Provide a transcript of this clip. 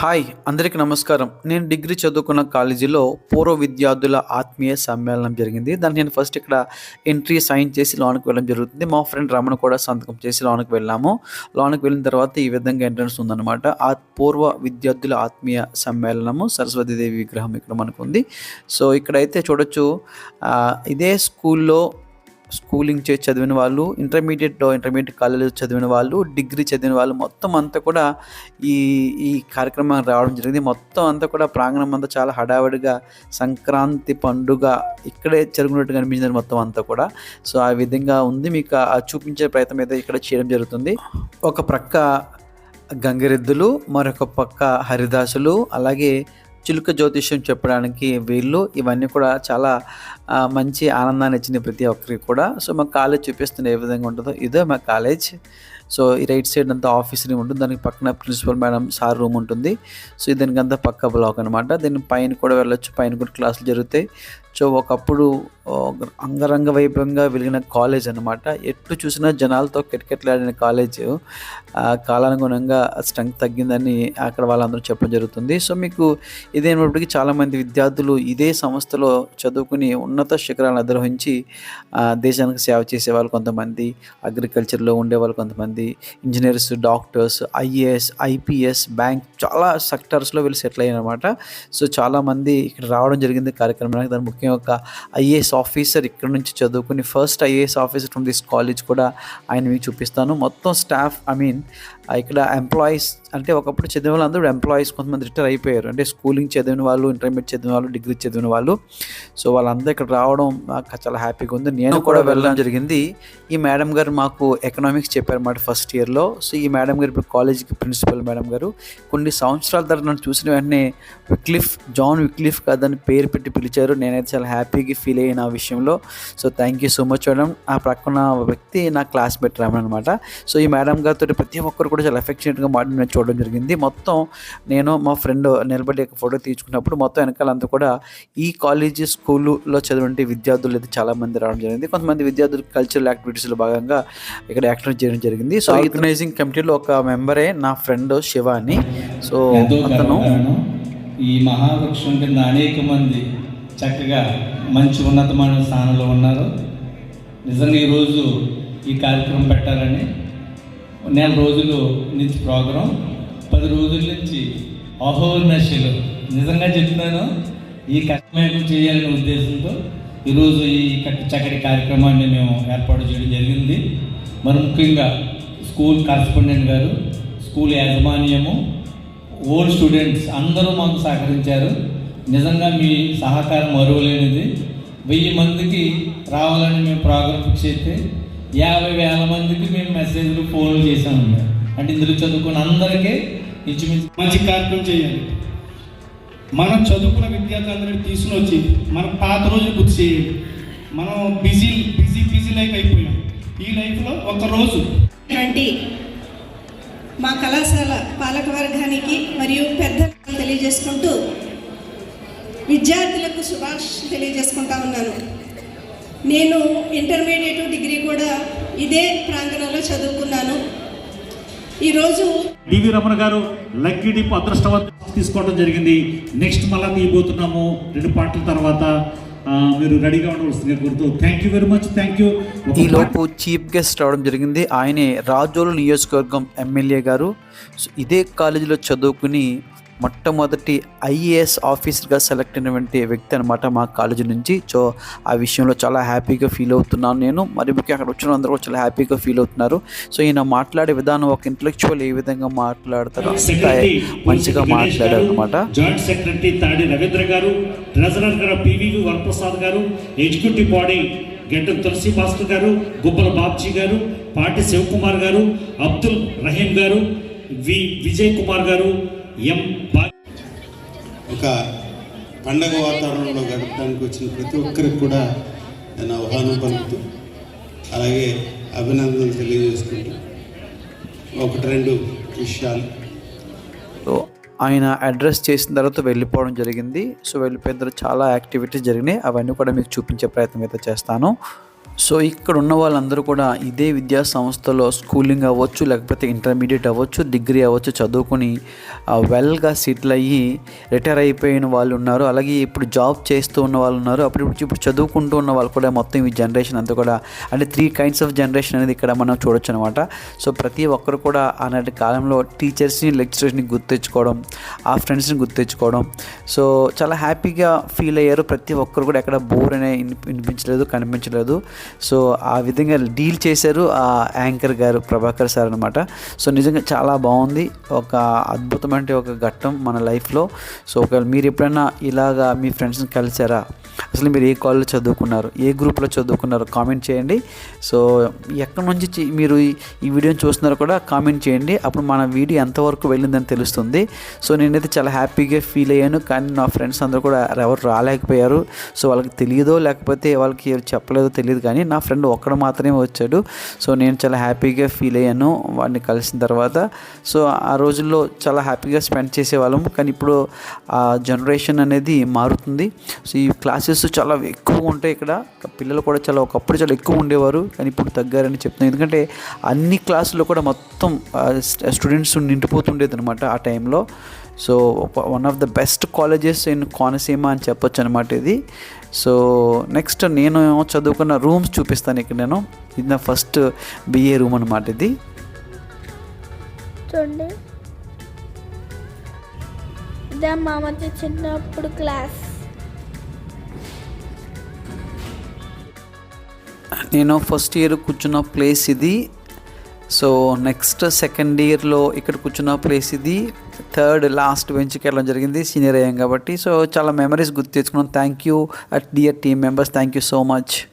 Hi అందరికీ నమస్కారం. నేను డిగ్రీ చదువుకున్న కాలేజీలో పూర్వ విద్యార్థుల ఆత్మీయ సమ్మేళనం జరిగింది. దాన్ని నేను ఫస్ట్ ఇక్కడ ఎంట్రీ సైన్ చేసి లోనికి వెళ్ళడం జరుగుతుంది. మా ఫ్రెండ్ రమణ కూడా సంతకం చేసి లోనికి వెళ్ళాము. లోనికి వెళ్ళిన తర్వాత ఈ విధంగా ఎంట్రన్స్ ఉందన్నమాట. ఆ పూర్వ విద్యార్థుల ఆత్మీయ సమ్మేళనము సరస్వతీదేవి విగ్రహం ఇక్కడ మనకు ఉంది సో ఇక్కడైతే చూడొచ్చు ఇదే స్కూల్లో స్కూలింగ్ చేసి చదివిన వాళ్ళు ఇంటర్మీడియట్ ఇంటర్మీడియట్ కాలేజ్ చదివిన వాళ్ళు డిగ్రీ చదివిన వాళ్ళు మొత్తం అంతా కూడా ఈ ఈ కార్యక్రమం రావడం జరిగింది. మొత్తం అంతా కూడా ప్రాంగణం అంతా చాలా హడావిడిగా సంక్రాంతి పండుగ ఇక్కడే జరుగుతున్నట్టు కనిపించింది మొత్తం అంతా కూడా. సో ఆ విధంగా ఉంది. మీకు ఆ చూపించే ప్రయత్నం అయితే ఇక్కడ చేయడం జరుగుతుంది. ఒక ప్రక్క గంగిరెద్దులు మరొక పక్క హరిదాసులు అలాగే చిలుక జ్యోతిష్యం చెప్పడానికి వీళ్ళు. ఇవన్నీ కూడా చాలా మంచి ఆనందాన్ని ఇచ్చింది ప్రతి ఒక్కరికి కూడా. సో మా కాలేజ్ చూపిస్తున్న ఏ విధంగా ఉంటుందో ఇదే మా కాలేజ్. సో ఈ రైట్ సైడ్ అంతా ఆఫీస్ రూమ్ ఉంటుంది. దానికి పక్కన ప్రిన్సిపల్ మేడం సార్ రూమ్ ఉంటుంది. సో దీనికి అంతా పక్క బ్లాక్ అనమాట దీని పైన కూడా వెళ్ళొచ్చు. పైన కూడా క్లాసులు జరుగుతాయి. సో ఒకప్పుడు అంగరంగ వైభవంగా వెలిగిన కాలేజ్ అనమాట ఎట్లు చూసినా జనాలతో కిటకిటలాడిన కాలేజ్. కాలానుగుణంగా స్ట్రెంగ్త్ తగ్గిందని అక్కడ వాళ్ళందరూ చెప్పడం జరుగుతుంది. సో మీకు ఇదేమైనప్పటికీ చాలామంది విద్యార్థులు ఇదే సంస్థలో చదువుకుని ఉన్నత శిఖరాలను అధిరోహించి దేశానికి సేవ చేసే వాళ్ళు కొంతమంది అగ్రికల్చర్లో ఉండేవాళ్ళు కొంతమంది engineers doctors IAS IPS bank చాలా సెక్టర్స్లో వీళ్ళు సెటిల్ అయ్యారనమాట సో చాలామంది ఇక్కడ రావడం జరిగింది కార్యక్రమానికి. దాని ముఖ్యంగా ఒక ఐఏఎస్ ఆఫీసర్ ఇక్కడ నుంచి చదువుకుని first IAS officer from this college కూడా ఆయన మీకు చూపిస్తాను. మొత్తం స్టాఫ్ ఐ మీన్ ఇక్కడ ఎంప్లాయీస్ అంటే ఒకప్పుడు చదివిన వాళ్ళందరూ ఎంప్లాయీస్ కొంతమంది రిటైర్ అయిపోయారు. అంటే స్కూలింగ్ చదివిన వాళ్ళు ఇంటర్మీడియట్ చదివిన వాళ్ళు డిగ్రీ చదివిన వాళ్ళు. సో వాళ్ళందరూ ఇక్కడ రావడం నాకు చాలా హ్యాపీగా ఉంది. నేను కూడా వెళ్ళడం జరిగింది. ఈ మేడం గారు మాకు ఎకనామిక్స్ చెప్పారన్నమాట ఫస్ట్ ఇయర్లో సో ఈ మేడం గారు ఇప్పుడు కాలేజీకి ప్రిన్సిపల్ మేడం గారు. కొన్ని సంవత్సరాల తర్వాత నన్ను చూసిన వెంటనే విక్లిఫ్ జాన్ విక్లిఫ్ కాదని పేరు పెట్టి పిలిచారు. నేనైతే చాలా హ్యాపీగా ఫీల్ అయ్యాను ఆ విషయంలో. So thank you so much madam ఆ ప్రక్కన వ్యక్తి నా క్లాస్మేట్ రామన్ అనమాట సో ఈ మేడం గారితో ప్రతి ఒక్కరు కూడా చాలా ఎఫెక్షనేట్గా మాట నేను చూడడం జరిగింది. మొత్తం నేను మా ఫ్రెండ్ నిలబడి ఒక ఫోటో తీసుకున్నప్పుడు మొత్తం వెనకాలంతా కూడా ఈ కాలేజీ స్కూల్లో చదివిన విద్యార్థులు అయితే చాలా మంది రావడం జరిగింది. కొంతమంది విద్యార్థులు కల్చరల్ యాక్టివిటీస్లో భాగంగా ఇక్కడ యాక్టివ్ చేయడం జరిగింది. సో ఆర్గనైజింగ్ కమిటీలో ఒక మెంబరే నా ఫ్రెండ్ శివ అని సో అతను ఈ మహావృక్షం కింద అనేక మంది చక్కగా మంచి ఉన్నతమైన స్థానంలో ఉన్నారు. నిజంగా ఈరోజు ఈ కార్యక్రమం పెట్టాలని నెల రోజులు నుంచి ప్రోగ్రాం పది రోజుల నుంచి అహోర్నశలు నిజంగా చెప్తున్నాను ఈ కష్టమేకం చేయాలనే ఉద్దేశంతో ఈరోజు ఈ కట్ చక్కటి కార్యక్రమాన్ని మేము ఏర్పాటు చేయడం జరిగింది. మరి ముఖ్యంగా స్కూల్ కరస్పాండెంట్ గారు స్కూల్ యాజమాన్యము ఓల్డ్ స్టూడెంట్స్ అందరూ మాకు సహకరించారు. నిజంగా మీ సహకారం మరువలేనిది. వెయ్యి మందికి రావాలని మేము ప్రోగ్రామ్ ఫిక్స్ అయితే యాభై వేల మందికి మేము మెసేజ్లు ఫోన్లు చేశాము అంటే ఇందులో చదువుకున్న అందరికీ ఇంచుమించు మంచి కార్యక్రమం చేయాలి. మనం చదువుకున్న విద్యార్థులందరినీ తీసుకుని వచ్చి మన పాత రోజులు గుర్తు చేయాలి. మనం బిజీ బిజీ బిజీ లైఫ్ అయిపోయాం. ఈ లైఫ్లో ఒక రోజు. వంటి మా కళాశాల పాలక వర్గానికి మరియు పెద్దలకు తెలియజేసుకుంటూ విద్యార్థులకు శుభాష్ తెలియజేసుకుంటా ఉన్నాను. నేను ఇంటర్మీడియట్ డిగ్రీ కూడా ఇదే ప్రాంగణంలో చదువుకున్నాను. ఈరోజు డివి రమణ గారు లక్కీ డిప్ అదృష్టవంతం తీసుకోవడం జరిగింది. నెక్స్ట్ మళ్ళా తీయబోతున్నాము. రెండు పాటల తర్వాత మీరు రెడీగా ఉండవలసిందిగా కోరుతూ thank you very much thank you ఈ లోపు చీఫ్ గెస్ట్ రావడం జరిగింది. ఆయనే రాజోలు నియోజకవర్గం ఎమ్మెల్యే గారు. ఇదే కాలేజీలో చదువుకుని మొట్టమొదటి ఐఏఎస్ ఆఫీసర్గా సెలెక్ట్ అయినటువంటి వ్యక్తి అనమాట మా కాలేజీ నుంచి. సో ఆ విషయంలో చాలా హ్యాపీగా ఫీల్ అవుతున్నాను నేను. మరి ముఖ్యంగా అక్కడ వచ్చిన అందరూ కూడా చాలా హ్యాపీగా ఫీల్ అవుతున్నారు. సో ఈయన మాట్లాడే విధానం ఒక ఇంటలెక్చువల్ ఏ విధంగా మాట్లాడతారో మంచిగా మాట్లాడారు అనమాట జాయింట్ సెక్రటరీ తాడి రవీంద్ర గారు ట్రెజరర్ గారు పివివి వరప్రసాద్ గారు ఎగ్జిక్యూటివ్ బాడీ గెడ్డ తులసి భాస్కర్ గారు గుబ్బల బాబ్జీ గారు పాటి శివకుమార్ గారు అబ్దుల్ రహీం గారు వి విజయ్ కుమార్ గారు ఎం ఒక పండగ వాతావరణంలో గడపడానికి వచ్చిన ప్రతి ఒక్కరికి కూడా నేను ఆహ్వానం పలుకుతూ అలాగే అభినందనలు తెలియజేసుకుంటూ ఒకటి రెండు విషయాలు. సో ఆయన అడ్రస్ చేసిన తర్వాత వెళ్ళిపోవడం జరిగింది. సో వెళ్ళిపోయిన తర్వాత చాలా యాక్టివిటీస్ జరిగినాయి. అవన్నీ కూడా మీకు చూపించే ప్రయత్నం అయితే చేస్తాను. సో ఇక్కడ ఉన్న వాళ్ళందరూ కూడా ఇదే విద్యా సంస్థలో స్కూలింగ్ అవ్వచ్చు లేకపోతే ఇంటర్మీడియట్ అవ్వచ్చు డిగ్రీ అవ్వచ్చు చదువుకొని వెల్గా సెటిల్ అయ్యి రిటైర్ అయిపోయిన వాళ్ళు ఉన్నారు. అలాగే ఇప్పుడు జాబ్ చేస్తూ ఉన్న వాళ్ళు ఉన్నారు. అప్పుడు ఇప్పుడు- ఇప్పుడు చదువుకుంటూ ఉన్న వాళ్ళు కూడా మొత్తం ఈ జనరేషన్ అంతా కూడా అంటే త్రీ కైండ్స్ ఆఫ్ జనరేషన్ అనేది ఇక్కడ మనం చూడొచ్చు అనమాట సో ప్రతి ఒక్కరు కూడా ఆనాటి కాలంలో టీచర్స్ని లెక్చరర్స్ని గుర్తించుకోవడం ఆ ఫ్రెండ్స్ని గుర్తించుకోవడం సో చాలా హ్యాపీగా ఫీల్ అయ్యారు. ప్రతి ఒక్కరు కూడా ఎక్కడ బోర్ అనే వినిపించలేదు కనిపించలేదు. సో ఆ విధంగా డీల్ చేశారు ఆ యాంకర్ గారు ప్రభాకర్ సార్ అనమాట సో నిజంగా చాలా బాగుంది. ఒక అద్భుతమైన ఒక ఘట్టం మన లైఫ్లో. సో ఒకవేళ మీరు ఎప్పుడైనా ఇలాగా మీ ఫ్రెండ్స్ని కలిసారా? అసలు మీరు ఏ కాలేజ్లో చదువుకున్నారు? ఏ గ్రూప్లో చదువుకున్నారు? కామెంట్ చేయండి. సో ఎక్కడి నుంచి మీరు ఈ- వీడియోని చూస్తున్నారో కూడా కామెంట్ చేయండి. అప్పుడు మన వీడియో ఎంతవరకు వెళ్ళిందని తెలుస్తుంది. సో నేనైతే చాలా హ్యాపీగా ఫీల్ అయ్యాను. కానీ నా ఫ్రెండ్స్ అందరూ కూడా ఎవరు రాలేకపోయారు. సో వాళ్ళకి తెలియదో లేకపోతే వాళ్ళకి చెప్పలేదో తెలియదు కానీ నా ఫ్రెండ్ ఒక్కడ మాత్రమే వచ్చాడు. సో నేను చాలా హ్యాపీగా ఫీల్ అయ్యాను వాడిని కలిసిన తర్వాత. సో ఆ రోజుల్లో చాలా హ్యాపీగా స్పెండ్ చేసేవాళ్ళం. కానీ ఇప్పుడు ఆ జనరేషన్ అనేది మారుతుంది. సో ఈ క్లాసెస్ చాలా ఎక్కువ ఉంటాయి ఇక్కడ. పిల్లలు కూడా చాలా ఒకప్పుడు చాలా ఎక్కువ ఉండేవారు. కానీ ఇప్పుడు తగ్గారని చెప్తున్నాను ఎందుకంటే అన్ని క్లాసుల్లో కూడా మొత్తం స్టూడెంట్స్ నిండిపోతుండేది అనమాట ఆ టైంలో. So one of the best colleges in Konaseema అని చెప్పొచ్చు అనమాట ఇది. సో నెక్స్ట్ నేను చదువుకున్న రూమ్స్ చూపిస్తాను ఇక్కడ నేను. ఇది నా ఫస్ట్ బిఏ రూమ్ అనమాట ఇది. చూడండి. ఇదే మా మధ్య చిన్నప్పుడు క్లాస్ నేను ఫస్ట్ ఇయర్ కూర్చున్న ప్లేస్ ఇది. సో నెక్స్ట్ సెకండ్ ఇయర్లో ఇక్కడ కూర్చున్న ప్లేస్ ఇది. థర్డ్ లాస్ట్ బెంచ్కి వెళ్ళడం జరిగింది సీనియర్ అయ్యాం కాబట్టి. సో చాలా మెమరీస్ గుర్తు తెచ్చుకున్నాం. Thank you at dear team members thank you so much